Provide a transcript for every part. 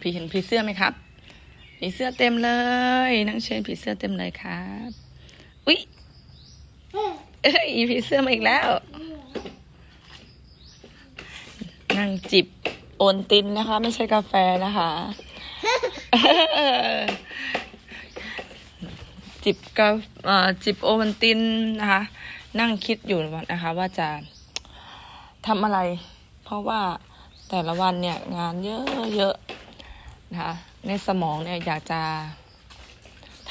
พี่เห็นผีเสื้อไหมครับ ผีเสื้อเต็มเลยนังเชนผีเสื้อเต็มเลยครับอุ๊ยเอ้ยผีเสื้อมาอีกแล้ว นั่งจิบโอนตินนะคะ ไม่ใช่กาแฟนะคะ จิบกาจิบโอวันตินนะคะ นั่งคิดอยู่นะคะ ว่าจะทำอะไร เพราะว่าแต่ละวันเนี่ยงานเยอะเยอะ นะคะในสมองเนี่ยอยากจะ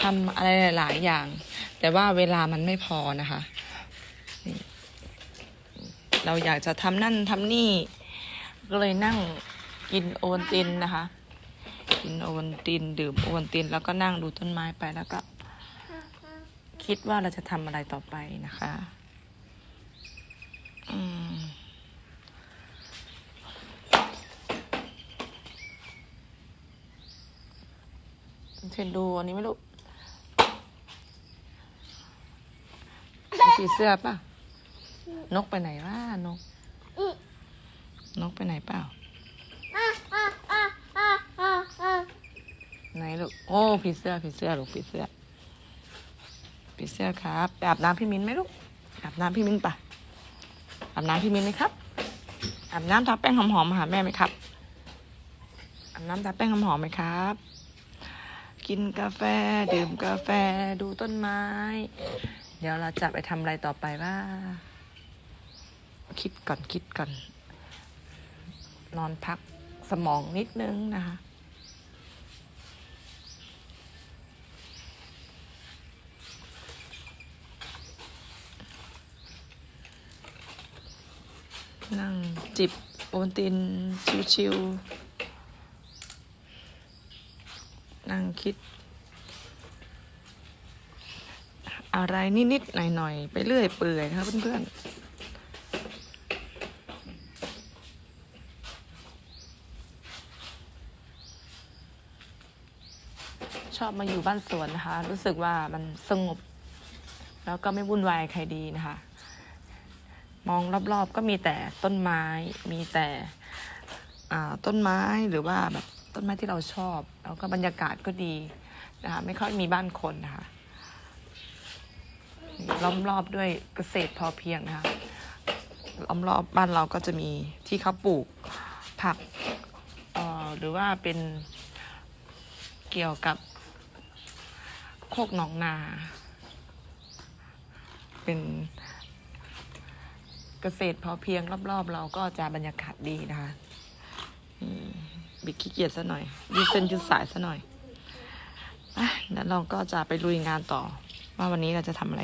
ทำอะไรหลาย ๆ อย่าง แต่ว่าเวลามันไม่พอนะคะ เราอยากจะทำนั่นทำนี่ ก็เลยนั่งกินโอวัลตินนะคะ กินโอวัลตินดื่มโอวัลติน แล้วก็นั่งดูต้นไม้ไปแล้วก็ คิดว่าเราจะทำอะไรต่อไปนะคะ อืม เทนดูอันนี้ไม่รู้ผีเสื้อป่ะ นกไปไหนวะนก นกไปไหนเปล่าไหนลูก โอ้ผีเสื้อผีเสื้อลูกผีเสื้อผีเสื้อครับไปอาบน้ำพี่มิ้นไหมลูกอาบน้ำพี่มิ้นปะอาบน้ำพี่มิ้นไหมครับอาบน้ำทาแป้งหอมๆมาหาแม่ไหมครับอาบน้ำทาแป้งหอมๆไหมครับ กินกาแฟ ดื่มกาแฟดูต้นไม้ เดี๋ยวเราจะไปทำอะไรต่อไปว่า คิดก่อนคิดก่อน นอนพักสมองนิดนึงนะคะนั่งจิบโอนตินชิวๆ นั่งคิด อะไรนิดๆหน่อยๆ ไปเรื่อยเปื่อยนะคะเพื่อนๆชอบมาอยู่บ้านสวนนะคะ รู้สึกว่ามันสงบ แล้วก็ไม่วุ่นวายใครดีนะคะ มองรอบๆก็มีแต่ต้นไม้ มีแต่ต้นไม้หรือว่าแบบ ต้นไม้ที่เราชอบ แล้วก็บรรยากาศก็ดีนะคะไม่ค่อยมีบ้านคนนะคะล้อมรอบด้วยเกษตรพอเพียงนะคะล้อมรอบบ้านเราก็จะมีที่เขาปลูกผักออหรือว่าเป็นเกี่ยวกับโคกหนองนา เป็นเกษตรพอเพียงรอบๆ เราก็จะบรรยากาศดีนะคะ บิกขี้เกียจซะหน่อยยืดเส้นยืดสายซะหน่อยอะแล้วเราก็จะไปลุยงานต่อ ว่าวันนี้เราจะทำอะไร